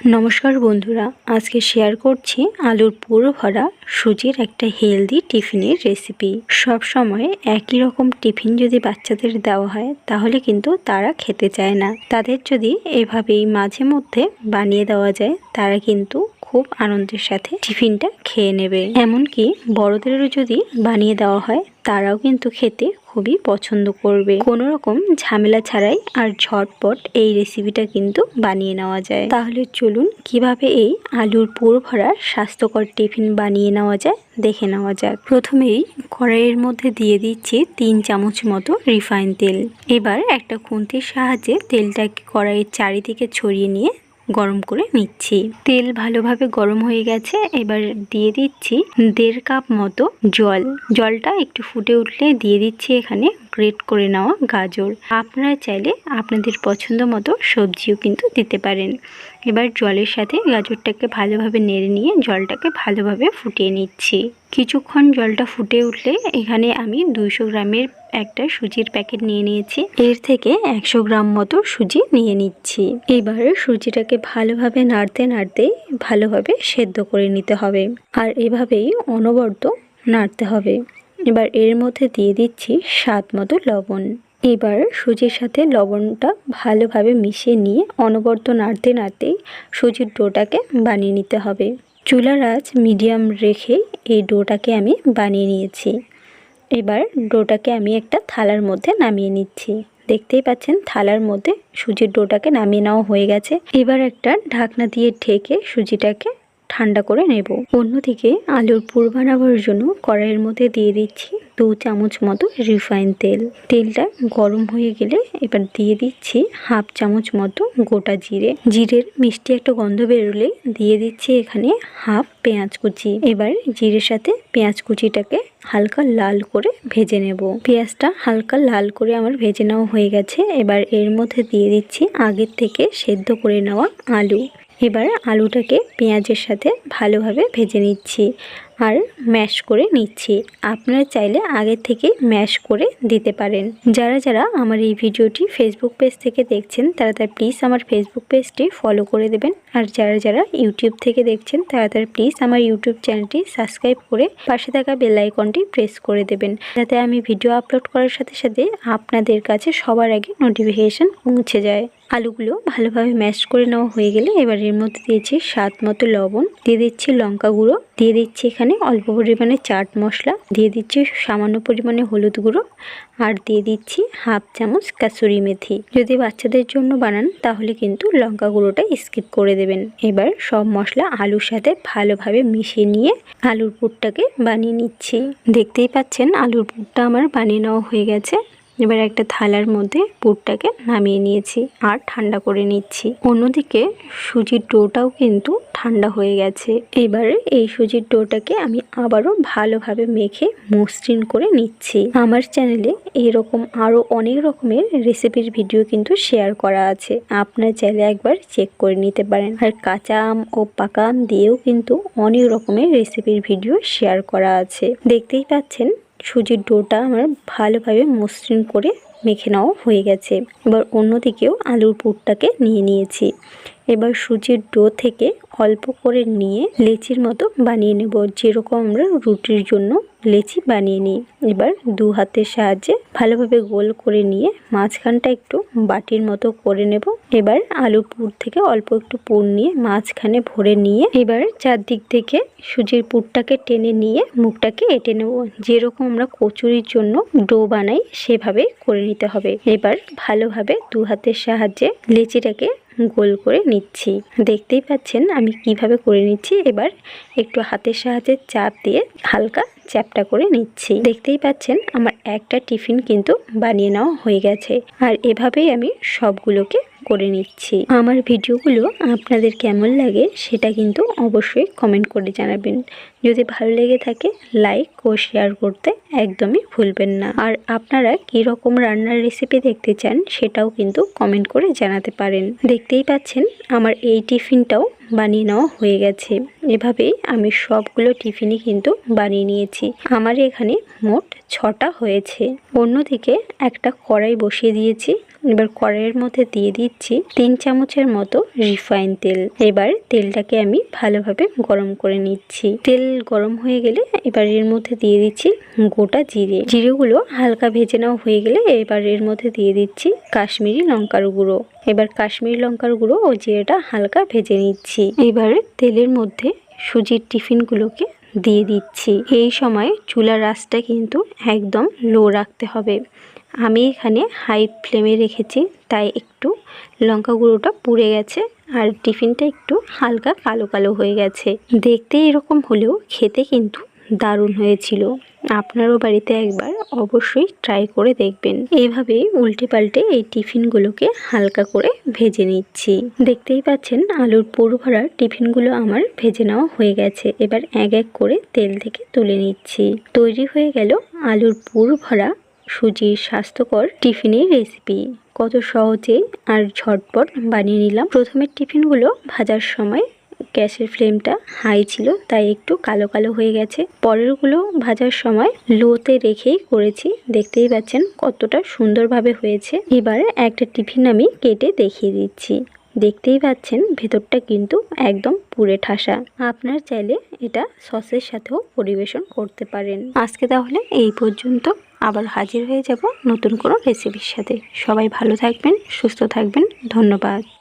নমস্কার বন্ধুরা, আজকে শেয়ার করছি আলুর পুরো ভরা সুজির একটা হেলদি টিফিনের রেসিপি সব সময় একই রকম টিফিন যদি বাচ্চাদের দেওয়া হয়, তাহলে কিন্তু তারা খেতে চায় না। তাদের যদি এভাবেই মাঝে মধ্যে বানিয়ে দেওয়া যায়, তারা কিন্তু খুব আনন্দের সাথে টিফিনটা খেয়ে নেবে। এমনকি বড়দেরও যদি বানিয়ে দেওয়া হয় তারাও কিন্তু খেতে খুবই পছন্দ করবে। কোনো রকম ঝামেলা ছাড়াই আর ঝটপট এই রেসিপিটা কিন্তু বানিয়ে নেওয়া যায়। তাহলে চলুন কীভাবে এই আলুর পুর ভরা স্বাস্থ্যকর টিফিন বানিয়ে নেওয়া যায় দেখে নেওয়া যাক। প্রথমেই কড়াইয়ের মধ্যে দিয়ে দিচ্ছি তিন চামচ মতো রিফাইন তেল। এবার একটা খুন্তির সাহায্যে তেলটাকে কড়াইয়ের চারিদিকে ছড়িয়ে নিয়ে গরম করে নিচ্ছি। তেল ভালোভাবে গরম হয়ে গেছে, এবার দিয়ে দিচ্ছি দেড় কাপ মতো জল। জলটা একটু ফুটে উঠলে দিয়ে দিচ্ছি এখানে গ্রেট করে নেওয়া গাজর। আপনারা চাইলে আপনাদের পছন্দ মতো সবজিও কিন্তু দিতে পারেন। এবার জলের সাথে গাজরটাকে ভালোভাবে নেড়ে নিয়ে জলটাকে ভালোভাবে ফুটিয়ে নিচ্ছি। কিছুক্ষণ জলটা ফুটে উঠলে এখানে আমি দুইশো গ্রামের একটা সুজির প্যাকেট নিয়ে নিয়েছি। এর থেকে একশো গ্রাম মতো সুজি নিয়ে নিচ্ছি। এবার সুজিটাকে ভালোভাবে নাড়তে নাড়তে ভালোভাবে সেদ্ধ করে নিতে হবে। আর এভাবেই অনবরত নাড়তে হবে। এবার এর মধ্যে দিয়ে দিচ্ছি স্বাদ মতো লবণ। এবার সুজির সাথে লবণটা ভালোভাবে মিশিয়ে নিয়ে অনবরত নাড়তে নাড়তেই সুজির ডোটাকে বানিয়ে নিতে হবে। চুলার আঁচ মিডিয়াম রেখে এই ডোটাকে আমি বানিয়ে নিয়েছি। এবার ডোটাকে আমি একটা থালার মধ্যে নামিয়ে নিচ্ছি। দেখতেই পাচ্ছেন, থালার মধ্যে সুজির ডোটাকে নামিয়ে নেওয়া হয়ে গেছে। এবার একটা ঢাকনা দিয়ে ঢেকে সুজিটাকে ঠান্ডা করে নেব। অন্যদিকে আলুর পুর বানাবার জন্য কড়াইয়ের মধ্যে দিয়ে দিচ্ছি দু চামচ মতো রিফাইন তেল। তেলটা গরম হয়ে গেলে এবার দিয়ে দিচ্ছি হাফ চামচ মতো গোটা জিরে। জিরের মিষ্টি একটা গন্ধ বেরোলে দিয়ে দিচ্ছি এখানে হাফ পেঁয়াজ কুচি। এবার জিরের সাথে পেঁয়াজ কুচিটাকে হালকা লাল করে ভেজে নেব। পেঁয়াজটা হালকা লাল করে আমার ভেজে নেওয়া হয়ে গেছে। এবার এর মধ্যে দিয়ে দিচ্ছি আগের থেকে সেদ্ধ করে নেওয়া আলু। এবার আলুটাকে পেঁয়াজের সাথে ভালোভাবে ভেজে নিচ্ছি। আর ম্যাশ করে নিচ্ছি। আপনারা চাইলে আগের থেকে ম্যাশ করে দিতে পারেন। যারা যারা আমার এই ভিডিওটি ফেসবুক পেজ থেকে দেখছেন, তারা তার প্লিজ আমার ফেসবুক পেজটি ফলো করে দেবেন। আর যারা যারা ইউটিউব থেকে দেখছেন, তারা তার প্লিজ আমার ইউটিউব চ্যানেলটি সাবস্ক্রাইব করে পাশে থাকা বেল আইকনটি প্রেস করে দেবেন। যাতে আমি ভিডিও আপলোড করার সাথে সাথে আপনাদের কাছে সবার আগে নোটিফিকেশান পৌঁছে যায়। আলুগুলো ভালোভাবে ম্যাশ করে নেওয়া হয়ে গেলে এবার এর মধ্যে দিয়েছি স্বাদ মতো লবণ, দিয়ে দিচ্ছি লঙ্কা গুঁড়ো, দিয়ে দিচ্ছি এখানে অল্প পরিমাণে চাট মশলা, দিয়ে দিচ্ছি সামান্য পরিমাণে হলুদ গুঁড়ো, আর দিয়ে দিচ্ছি হাফ চামচ কাসুরি মেথি। যদি বাচ্চাদের জন্য বানান, তাহলে কিন্তু লঙ্কা গুঁড়োটা স্কিপ করে দেবেন। এবার সব মশলা আলুর সাথে ভালোভাবে মিশিয়ে নিয়ে আলুর পুরটাকে বানিয়ে নিচ্ছি। দেখতেই পাচ্ছেন, আলুর পুরটা আমার বানিয়ে নেওয়া হয়ে গেছে। এবার একটা থালার মধ্যে পুরটাকে নামিয়ে নিয়েছি আর ঠান্ডা করে নিচ্ছি। অন্যদিকে সুজির ডোটাও কিন্তু ঠান্ডা হয়ে গেছে। এবারে এই সুজির ডোটাকে আমি আবারও ভালোভাবে মেখে মসৃণ করে নিচ্ছি। আমার চ্যানেলে এরকম আরও অনেক রকমের রেসিপির ভিডিও কিন্তু শেয়ার করা আছে। আপনার চাইলে একবার চেক করে নিতে পারেন। আর কাঁচা আম ও পাকা আম দিয়েও কিন্তু অনেক রকমের রেসিপির ভিডিও শেয়ার করা আছে। দেখতেই পাচ্ছেন সুজির ডোটা আমার ভালোভাবে মসৃণ করে মেখে নেওয়া হয়ে গেছে। এবার অন্যদিকেও আলুর পুরটাকে নিয়ে নিয়েছি। এবার সুজির ডো থেকে অল্প করে নিয়ে লেচির মতো বানিয়ে নেব। যেরকম আমরা রুটির জন্য লেচি বানিয়ে নিই। এবার দু হাতের সাহায্যে ভালোভাবে গোল করে নিয়ে মাঝখানটা একটু বাটির মতো করে নেব। এবার আলু পুর থেকে অল্প একটু পুর নিয়ে মাঝখানে ভরে নিয়ে এবার চারদিক থেকে সুজির পুরটাকে টেনে নিয়ে মুখটাকে এঁটে নেব। যেরকম আমরা কচুরির জন্য ডো বানাই, সেভাবে করে নিতে হবে। এবার ভালোভাবে দু হাতের সাহায্যে লেচিটাকে গোল করে নিচ্ছি। দেখতেই পাচ্ছেন, আমি কীভাবে করে নিচ্ছি। এবার একটু হাতের সাহায্যে চাপ দিয়ে হালকা চ্যাপটা করে নিচ্ছি। দেখতেই পাচ্ছেন, আমার একটা টিফিন কিন্তু বানিয়ে নেওয়া হয়ে গেছে। আর এভাবেই আমি সবগুলোকে করে নিচ্ছি। আমার ভিডিওগুলো আপনাদের কেমন লাগে সেটা কিন্তু অবশ্যই কমেন্ট করে জানাবেন। যদি ভালো লেগে থাকে লাইক ও শেয়ার করতে একদমই ভুলবেন না। আর আপনারা রকম রান্নার রেসিপি দেখতে চান, সেটাও কিন্তু কমেন্ট করে জানাতে পারেন। দেখতেই পাচ্ছেন, আমার এই টিফিনটাও বানিয়ে নেওয়া হয়ে গেছে। এভাবেই আমি সবগুলো টিফিনই কিন্তু বানিয়ে নিয়েছি। আমার এখানে মোট ছটা হয়েছে। অন্যদিকে একটা কড়াই বসিয়ে দিয়েছি। এবার কড়াইয়ের মধ্যে দিয়ে দিচ্ছি তিন চামচের মতো রিফাইন তেল। এবার তেলটাকে আমি ভালোভাবে গরম করে নিচ্ছি। তেল গরম হয়ে গেলে এবার এর মধ্যে দিয়ে দিচ্ছি গোটা জিরে। জিরেগুলো হালকা ভেজে নেওয়া হয়ে গেলে এবার এর মধ্যে দিয়ে দিচ্ছি কাশ্মীরি লঙ্কার গুঁড়ো। এবার কাশ্মীরি লঙ্কার গুঁড়ো ও জিরেটা হালকা ভেজে নিচ্ছি। এবারে তেলের মধ্যে সুজির টিফিনগুলোকে দিয়ে দিচ্ছি। এই সময় চুলার আঁচটা কিন্তু একদম লো রাখতে হবে। আমি এখানে হাই ফ্লেমে রেখেছি, তাই একটু লঙ্কা গুঁড়োটা পুড়ে গেছে আর টিফিনটা একটু হালকা কালো কালো হয়ে গেছে। দেখতে এরকম হলেও খেতে কিন্তু দারুণ হয়েছিল। আপনারও বাড়িতে একবার অবশ্যই ট্রাই করে দেখবেন। এইভাবেই উল্টে পাল্টে এই টিফিনগুলোকে হালকা করে ভেজে নিচ্ছি। দেখতেই পাচ্ছেন আলুর পুর ভরা টিফিনগুলো আমার ভেজে নেওয়া হয়ে গেছে। এবার এক এক করে তেল থেকে তুলে নিচ্ছি। তৈরি হয়ে গেল আলুর পুর ভরা সুজির স্বাস্থ্যকর টিফিনের রেসিপি কত সহজে আর ঝটপট বানিয়ে নিলাম। প্রথমের টিফিনগুলো ভাজার সময় গ্যাসের ফ্লেমটা হাই ছিল, তাই একটু কালো কালো হয়ে গেছে। পরেরগুলো ভাজার সময় লোতে রেখেই করেছি। দেখতেই পাচ্ছেন কতটা সুন্দরভাবে হয়েছে। এবার একটা টিফিন আমি কেটে দেখিয়ে দিচ্ছি। দেখতেই পাচ্ছেন ভেতরটা কিন্তু একদম পুরে ঠাসা। আপনার চাইলে এটা সসের সাথেও পরিবেশন করতে পারেন। আজকে তাহলে এই পর্যন্ত। আবার হাজির হয়ে যাব নতুন কোনো রেসিপির সাথে। সবাই ভালো থাকবেন সুস্থ থাকবেন ধন্যবাদ।